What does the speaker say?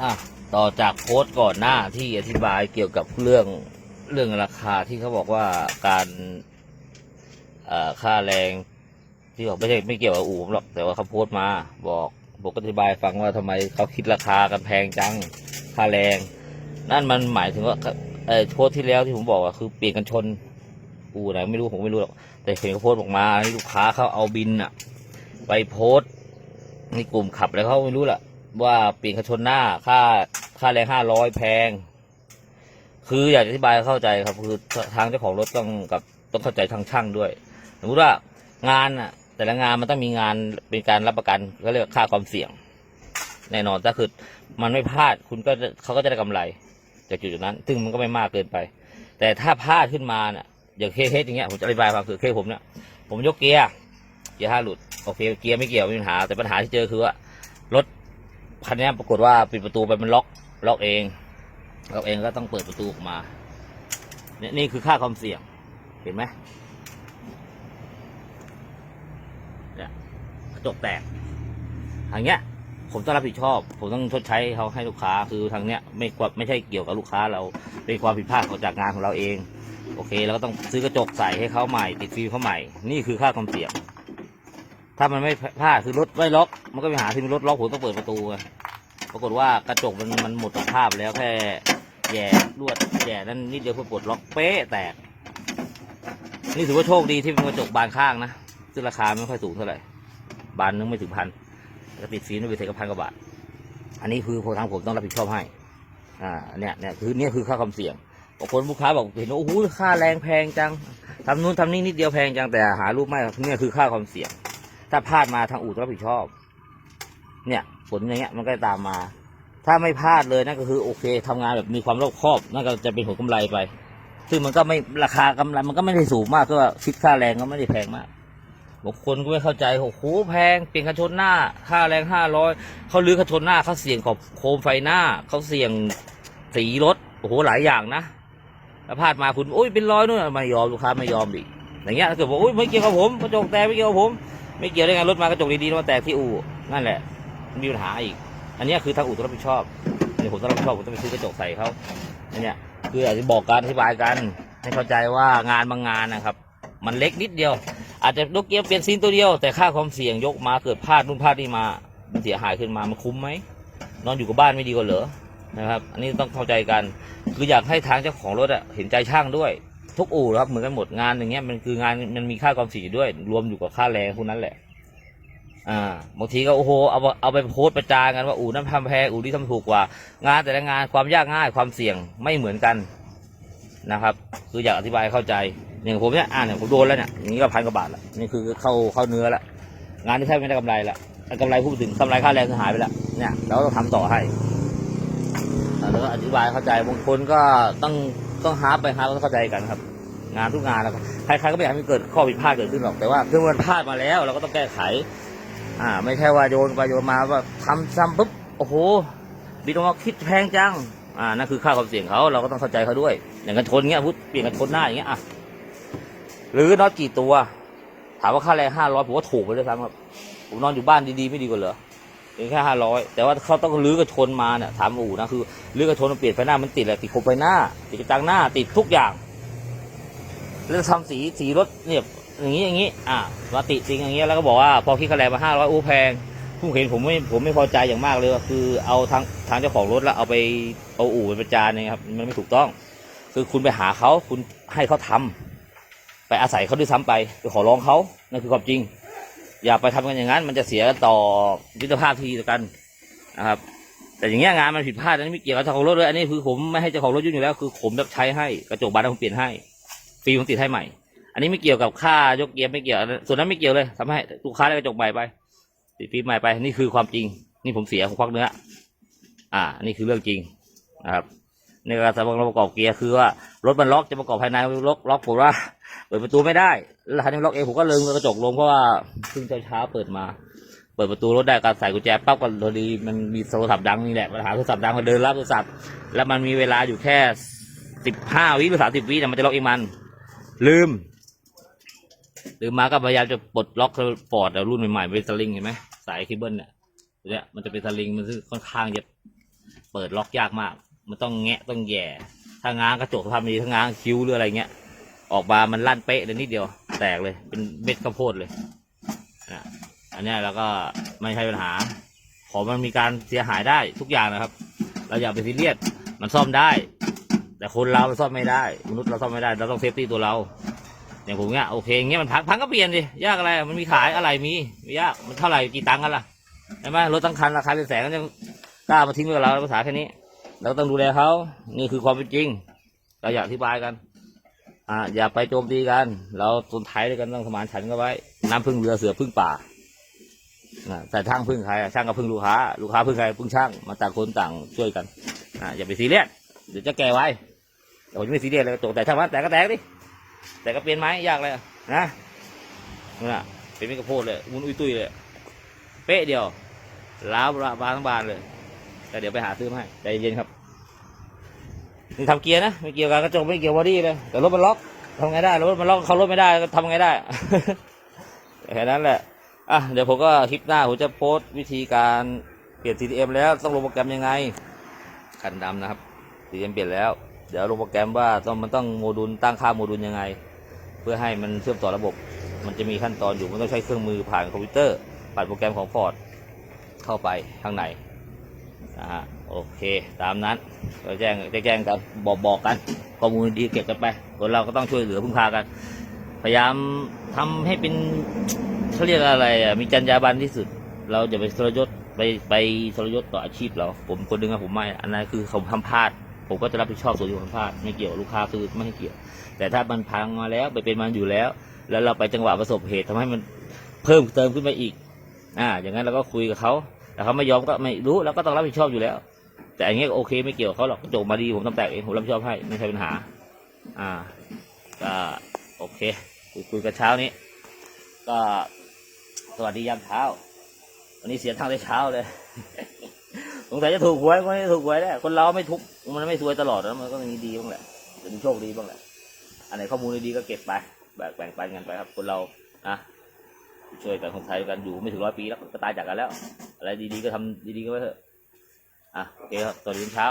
อะต่อจากโพสต์ก่อนหน้าที่อธิบายเกี่ยวกับเรื่องเรื่องราคาที่เขาบอกว่าการค่าแรงที่บอกไม่ใช่ไม่เกี่ยวกับอู่หรอกแต่ว่าเขาโพสต์มา บอกบอกอธิบายฟังว่าทำไมเขาคิดราคากันแพงจังค่าแรง นั่นมันหมายถึงว่าเออโพสต์ที่แล้วที่ผมบอกว่าคือเปลี่ยนกันชน อู่ไหนไม่รู้ผมไม่รู้หรอกแต่เห็นเขาโพสต์ออกมาที่ลูกค้าเขาเอาบินอะไปโพสต์ในกลุ่มขับแล้วเขาไม่รู้แหละ ว่าเปลี่ยนกันชนหน้าค่าค่าแรงห้าร้อยแพง คืออยากจะอธิบายให้เข้าใจครับ คือทางเจ้าของรถต้องกับต้องเข้าใจทางช่างด้วยสมมติว่างานอะแต่ละงานมันต้องมีงานเป็นการรับประกันก็เรียกว่าค่าความเสี่ยง แน่นอนถ้าคือมันไม่พลาดคุณก็เขาก็จะได้กำไร จากจุดนั้น ซึ่งมันก็ไม่มากเกินไป แต่ถ้าพลาดขึ้นมาเนี่ยอย่างเคสอย่างเงี้ยผมจะอธิบายความคือเคสผมเนี่ยผมยกเกียร์เกียร์ห้าหลุดโอเคเกียร์ไม่เกี่ยวไม่มีปัญหาแต่ปัญหาที่เจอคือว่ารถ คันนี้ปรากฏว่าปิดประตูไปมันล็อกล็อกเองล็อกเองก็ต้องเปิดประตูออกมาเนี่ยนี่คือค่าความเสี่ยงเห็นไหมเนี่ยกระจกแตกทางเนี้ย ผมต้องรับผิดชอบ ผมต้องชดใช้เขาให้ลูกค้าคือทางเนี้ยไม่กว่าไม่ใช่เกี่ยวกับลูกค้าเราเป็นความผิดพลาดของจากงานของเราเอง โอเคเราก็ต้องซื้อกระจกใส่ให้เขาใหม่ ติดฟิล์มเขาใหม่ นี่คือค่าความเสี่ยง ถ้ามันไม่พลาดคือรถไม่ล็อก มันก็ไปหาที่รถล็อกผมต้องเปิดประตูไงปรากฏว่ากระจกมันมันหมดสภาพแล้วแค่แย่ลวดแย่นั่นนิดเดียวเพื่อปลดล็อกเป๊ะแตก นี่ถือว่าโชคดีที่เป็นกระจกบานข้างนะซึ่งราคาไม่ค่อยสูงเท่าไหร่บานนึงไม่ถึงพันก็ติดฟิล์มไปเทกับพันกว่าบาทอันนี้คือทางผมต้องรับผิดชอบให้ อ่า เนี่ยเนี่ยคือเนี่ยคือค่าความเสี่ยงบางคนลูกค้าบอกเห็นว่าโอ้โหค่าแรงแพงจังทำนู่นทำนี่นิดเดียวแพงจังแต่หารูปไม่เนี่ยคือค่าความเสี่ยง ถ้าพลาดมาทางอู่ต้องรับผิดชอบ เนี่ยผลอย่างเงี้ยมันก็ตามมา ถ้าไม่พลาดเลยนั่นก็คือโอเคทำงานแบบมีความรอบคอบนั่นก็จะเป็นผลกำไรไป ซึ่งมันก็ไม่ราคากำไรมันก็ไม่ได้สูงมากก็คิดค่าแรงก็ไม่ได้แพงมากบางคนก็ไม่เข้าใจโอ้โหแพงเปลี่ยนกันชนหน้า ค่าแรงห้าร้อยเขาลื้อกันชนหน้าเขาเสี่ยงขอบโคมไฟหน้าเขาเสี่ยงสีรถโอ้โหหลายอย่างนะแล้วพลาดมาคุณโอ้ยเป็นร้อยนู่นไม่ยอมลูกค้าไม่ยอมอีกอย่างเงี้ยถ้าเกิดบอกโอ้ยไม่เกี่ยวกับผมกระจกแตกไม่เกี่ยวกับผม ไม่เกี่ยวได้ไงรถมากระจกดีๆมาแตกที่อู่นั่นแหละมีปัญหาอีก อันนี้คือทางอู่ต้องรับผิดชอบอันนี้ผมต้องรับผิดชอบผมต้องไปซื้อกระจกใส่เขาอันเนี้ยคืออาจจะบอกการอธิบายกันให้เข้าใจว่างานบางงานนะครับ มันเล็กนิดเดียว อาจจะยกเกียร์เปลี่ยนซีนตัวเดียว แต่ค่าความเสี่ยงยกมาเกิดพลาดนู่นพลาดนี่มามันเสียหายขึ้นมามันคุ้มไหมนอนอยู่กับบ้านไม่ดีกว่าเหรอนะครับ อันนี้ต้องเข้าใจกัน คืออยากให้ทางเจ้าของรถอะเห็นใจช่างด้วย ทุกอู่ครับเหมือนกันหมดงานอย่างเงี้ยมันคืองานมันมีค่าความเสียด้วย รวมอยู่กับค่าแรงพวกนั้นแหละ อ่าบางทีก็โอ้โหเอาเอาไปโพสต์ประจานกันว่าอู่นั้นทำแพงอู่นี้ทำถูกกว่า งานแต่ละงานความยากง่ายความเสี่ยงไม่เหมือนกันนะครับ คืออยากอธิบายเข้าใจอย่างผมเนี่ยอ่านเนี่ยผมโดนแล้วเนี่ยอย่างนี้ก็พันกว่าบาทละนี่คือเข้าเข้าเนื้อละงานที่แทบไม่ได้กำไรละกำไรพูดถึงกำไรค่าแรงคือหายไปละเนี่ยเราต้องทำต่อให้แล้วก็อธิบายเข้าใจบางคนก็ต้อง ต้องฮาร์ปไปฮาร์ปต้องเข้าใจกันครับ งานทุกงานนะครับใครๆก็ไม่อยากให้มันเกิดข้อผิดพลาดเกิดขึ้นหรอกแต่ว่าคือมันพลาดมาแล้ว เราก็ต้องแก้ไข อ่า ไม่ใช่ว่าโยนไปโยนมาว่าทำซ้ำปุ๊บโอ้โหบินออกมาคิดแพงจังอ่านั่นคือค่าความเสี่ยงเขาเราก็ต้องเข้าใจเขาด้วย อย่างกันชนเงี้ยพุทธเปลี่ยนกันชนหน้าอย่างเงี้ยอะหรือน็อตกี่ตัว ถามว่าค่าแรงห้าร้อยผมว่าถูกไปเลยซ้ำครับผมนอนอยู่บ้านดีๆไม่ดีกว่าเหรอ เพียงแค่ห้าร้อยแต่ว่าเขาต้องลื้อกระชนมาเนี่ยถามอู่นะคือลื้อกระชนมันเปลี่ยนไฟหน้ามันติดแหละติดโคมไฟหน้า ติดกระจังหน้าติดทุกอย่าง แล้วทำสีสีรถเนี่ยอย่างนี้อย่างนี้ อ่ามาติดจริงอย่างเงี้ยแล้วก็บอกว่าพอคิดคะแนนมาห้าร้อยอู้แพงผู้เห็นผมไม่ผมไม่พอใจอย่างมากเลยว่าคือเอาทางทางเจ้าของรถแล้วเอาไปเอาอู่ไปประจานเนี่ยครับมันไม่ถูกต้อง คือคุณไปหาเขาคุณให้เขาทำไปอาศัยเขาด้วยซ้ำไปไปขอร้องเขานั่นคือความจริง อย่าไปทำกันอย่างนั้น มันจะเสียต่อมิตรภาพที่ดีต่อกันนะครับ แต่อย่างเงี้ยงานมันผิดพลาดอันนี้ไม่เกี่ยวกับเจ้าของรถเลยอันนี้คือผมไม่ให้เจ้าของรถยุ่งอยู่แล้วคือผมรับใช้ให้กระจกบานผมเปลี่ยนให้ฟรีผมติดให้ใหม่ อันนี้ไม่เกี่ยวกับค่ายกเกียร์ไม่เกี่ยวส่วนนั้นไม่เกี่ยวเลยทำให้ลูกค้าได้กระจกใหม่ไปติดฟิล์มใหม่ไป นี่คือความจริง นี่ผมเสียผมควักเนื้ออ่า นี่คือเรื่องจริงนะครับในการสำรับประกอบเกียร์คือว่ารถมันล็อกจะประกอบภายในล็อกล็อกผมว่า ปิดประตูไม่ได้แล้วทันทีล็อกเองผมก็เลยกระจกลงเพราะว่าเพิ่งเช้าเปิดมา เปิดประตูรถได้การใส่กุญแจปั๊บก็พอดีมันมีโทรศัพท์ดังนี่แหละปัญหาโทรศัพท์ดังมาเดินรับโทรศัพท์แล้วมันมีเวลาอยู่แค่สิบห้าวิหรือสามสิบวิเนี่มันจะล็อกเองมัน ลืม ลืมมาก็พยายามจะปลดล็อกฟอร์ดรุ่นใหม่ๆเป็นสลิงเห็นไหมสายเคเบิลเนี่ยเนี้ยมันจะเป็นสลิงมันซึ่งค่อนข้างจะเปิดล็อกยากมาก มันต้องแงะต้องแย่ถ้าง้างกระจกทำดีถ้าง้างคิ้วหรืออะไรเงี้ย ออกมามันลั่นเป๊ะเลยนิดเดียว แตกเลยเป็นเม็ดข้าวโพดเลยนะอันนี้ยเราก็ไม่ใช่ปัญหา ของมันมีการเสียหายได้ทุกอย่างนะครับ เราอย่าไปซีเรียสมันซ่อมได้ แต่คนเรามันซ่อมไม่ได้ มนุษย์เราซ่อมไม่ได้ เราต้องเซฟตี้ตัวเรา อย่างผมเนี้ยโอเคอย่างเงี้ยมันพังพังก็เปลี่ยนดิยากอะไรมันมีขายอะไรมีไม่ยากมันเท่าไหร่กี่ตังค์กันล่ะใช่ไหมรถตั้งคันราคาเป็นแสนก็ยังกล้ามาทิ้งไว้กับเราภาษาแค่นี้ เราต้องดูแลเขานี่คือความเป็นจริงเราอยากอธิบายกัน อ่าอย่าไปโจมตีกัน เราตนไทยด้วยกันต้องสมานฉันกันไว้ น้ำพึ่งเรือเสือพึ่งป่าแต่ช่างพึ่งใครช่างก็พึ่งลูกค้า ลูกค้าพึ่งใครพึ่งช่างมาต่างคนต่างช่วยกันอ่าอย่าไปซีเรียสเดี๋ยวจะแก้ไว้แต่ผมไม่ซีเรียสเลยตกแต่ช่างมันแต่ก็แตกดิแต่ก็เปลี่ยนไม้ยากเลยนะน่ะเป็นไม่กระโพดเลยมุนอุ้ยตุ้ยเลยเป๊ะเดียวล้าวระบานทั้งบานเลยแต่เดี๋ยวไปหาซื้อมาให้ใจเย็นครับ นี่ทำเกียร์นะไม่เกี่ยวกับกระจกไม่เกี่ยวบอดี้เลยแต่รถมันล็อกทำไงได้รถมันล็อกเขารถไม่ได้ทำไงได้แค่นั้นแหละอะเดี๋ยวผมก็คลิปหน้าผมจะโพสต์วิธีการเปลี่ยน CTM แล้วต้องลงโปรแกรมยังไงคันดำนะครับ CTM เปลี่ยนแล้ว เดี๋ยวลงโปรแกรมว่าต้องมันต้องโมดูลตั้งค่าโมดูลยังไง เพื่อให้มันเชื่อมต่อระบบ มันจะมีขั้นตอนอยู่มันต้องใช้เครื่องมือผ่านคอมพิวเตอร์ผ่านโปรแกรมของฟอร์ดเข้าไปข้างใน นะฮะโอเคตามนั้นก็แจ้งแจ้งกันบอกบอกกันข้อมูลดีเก็บกันไปคนเราก็ต้องช่วยเหลือพึ่งพากัน พยายามทำให้เป็นเขาเรียกอะไรอะมีจรรยาบรรณที่สุด เราจะไปทรยศไปไปทรยศต่ออาชีพเรา ผมคนหนึงอะผมไม่อันนั้นคือเขาทำพลาด ผมก็จะรับผิดชอบส่วนที่ผมพลาดไม่เกี่ยวลูกค้าคือไม่ให้เกี่ยว แต่ถ้ามันพังมาแล้วไปเป็นมันอยู่แล้ว แล้วเราไปจังหวะประสบเหตุทำให้มันเพิ่มเติมขึ้นไปอีกอ่าอย่างนั้นเราก็คุยกับเขา แต่เขาไม่ยอมก็ไม่รู้แล้วก็ต้องรับผิดชอบอยู่แล้ว แต่อย่างเงี้ยโอเคไม่เกี่ยวเขาหรอกจบมาดีผมทำแตกเองผมรับผิดชอบให้ไม่ใช่ปัญหา อ่าก็โอเค คุยคุยกันเช้านี้ ก็สวัสดียามเช้า วันนี้เสียทางแต่เช้าเลยสงสัยจะถูกหวยคนนี้ถูกหวยแน่คนเราไม่ทุกมันไม่ซวยตลอดนะมันก็มีดีบ้างแหละจะมีโชคดีบ้างแหละอันไหนข้อมูลดีก็เก็บไปแบ่งแบ่งปันกันไปครับ คนเรานะช่วยกันคนไทยกันอยู่ไม่ถึงร้อยปีแล้วก็ตายจากกันแล้ว อะไรดีๆก็ทำดีๆก็ไว้เถอะอะโอเคครับสวัสดีเช้า